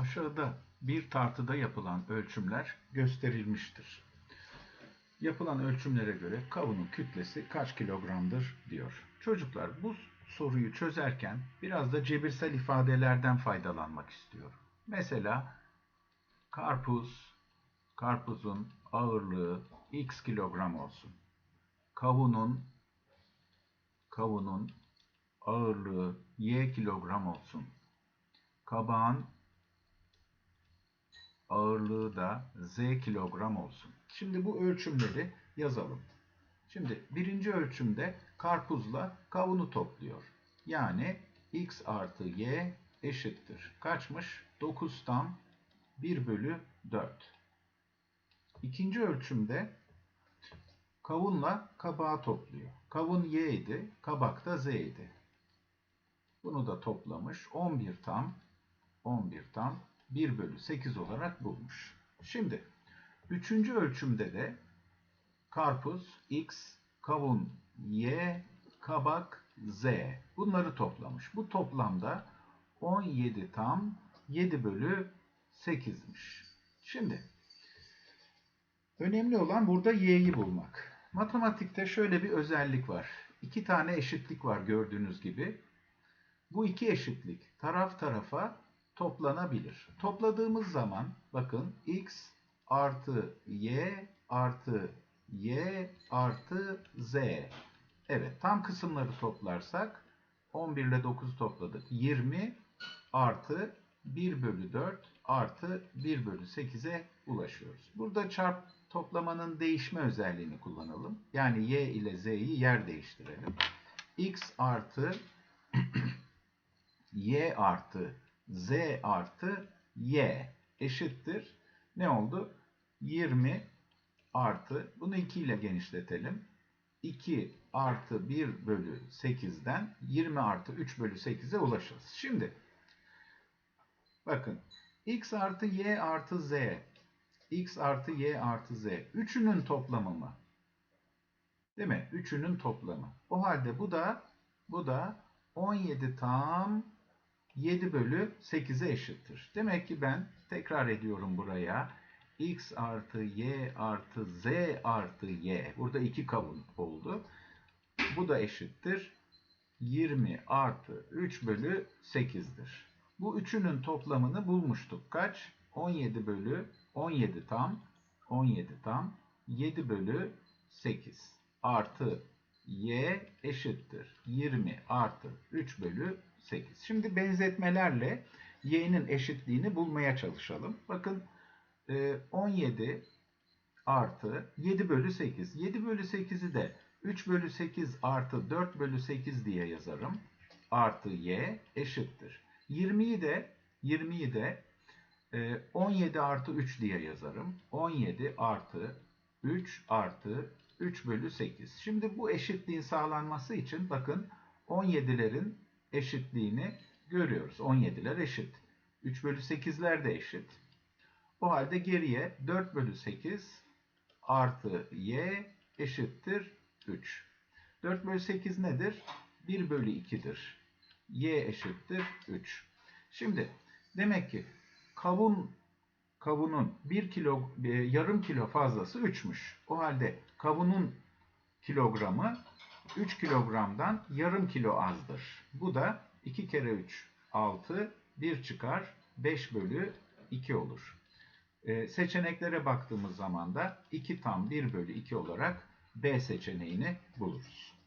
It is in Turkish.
Aşağıda bir tartıda yapılan ölçümler gösterilmiştir. Yapılan ölçümlere göre kavunun kütlesi kaç kilogramdır diyor. Çocuklar bu soruyu çözerken biraz da cebirsel ifadelerden faydalanmak istiyorum. Mesela karpuz, karpuzun ağırlığı x kilogram olsun. Kavunun kavunun ağırlığı y kilogram olsun. Kabağın ağırlığı da z kilogram olsun. Şimdi bu ölçümleri yazalım. Şimdi birinci ölçümde karpuzla kavunu topluyor. Yani x artı y eşittir. Kaçmış? 9 tam 1 bölü 4. İkinci ölçümde kavunla kabağı topluyor. Kavun y idi, kabak da z idi. Bunu da toplamış. 11 tam 11 tam 1 bölü 8 olarak bulmuş. Şimdi üçüncü ölçümde de karpuz x, kavun y, kabak z. Bunları toplamış. Bu toplamda 17 tam 7 bölü 8'miş. Şimdi önemli olan burada y'yi bulmak. Matematikte şöyle bir özellik var. İki tane eşitlik var gördüğünüz gibi. Bu iki eşitlik taraf tarafa toplanabilir. Topladığımız zaman bakın x artı y artı y artı z. Evet tam kısımları toplarsak 11 ile 9 topladık. 20 artı 1 bölü 4 artı 1 bölü 8'e ulaşıyoruz. Burada çarp toplamanın değişme özelliğini kullanalım. Yani y ile z'yi yer değiştirelim. x artı y artı z artı y eşittir. Ne oldu? 20 artı, bunu 2 ile genişletelim. 2 artı 1 bölü 8'den 20 artı 3 bölü 8'e ulaşırız. Şimdi bakın x artı y artı z x artı y artı z üçünün toplamı mı? Değil mi? Üçünün toplamı. O halde bu da bu da 17 tam 7 bölü 8'e eşittir. Demek ki ben tekrar ediyorum buraya. x artı y artı z artı y. Burada iki kavun oldu. Bu da eşittir. 20 artı 3 bölü 8'dir. Bu üçünün toplamını bulmuştuk. Kaç? 17 bölü 17 tam 17 tam 7 bölü 8 artı y eşittir 20 artı 3 bölü 8. Şimdi benzetmelerle y'nin eşitliğini bulmaya çalışalım. Bakın 17 artı 7 bölü 8. 7 bölü 8'i de 3 bölü 8 artı 4 bölü 8 diye yazarım. Artı y eşittir. 20'yi de 20'yi de 17 artı 3 diye yazarım. 17 artı 3 artı 3 bölü 8. Şimdi bu eşitliğin sağlanması için bakın 17'lerin eşitliğini görüyoruz. 17'ler eşit. 3 bölü 8'ler de eşit. O halde geriye 4 bölü 8 artı y eşittir 3. 4 bölü 8 nedir? 1 bölü 2'dir. y eşittir 3. Şimdi demek ki kavun kavunun 1 kilo e, yarım kilo fazlası 3'müş. O halde kavunun kilogramı 3 kilogramdan yarım kilo azdır. Bu da 2 kere 3 6 1 çıkar 5 bölü 2 olur. Ee, seçeneklere baktığımız zaman da 2 tam 1 bölü 2 olarak B seçeneğini buluruz.